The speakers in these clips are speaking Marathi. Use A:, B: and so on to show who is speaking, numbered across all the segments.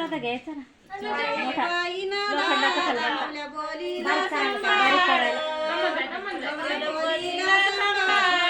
A: मला तर घ्यायचा ना.
B: बोलीला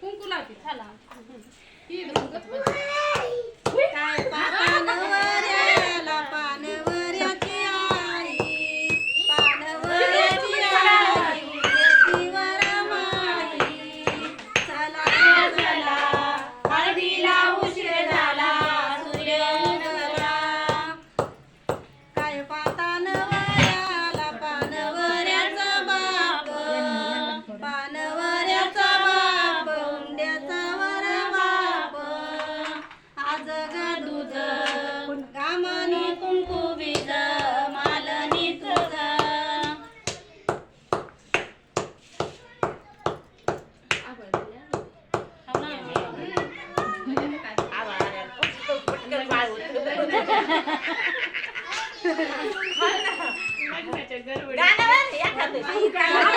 C: कुंकू लावते चला.
D: 这
B: 一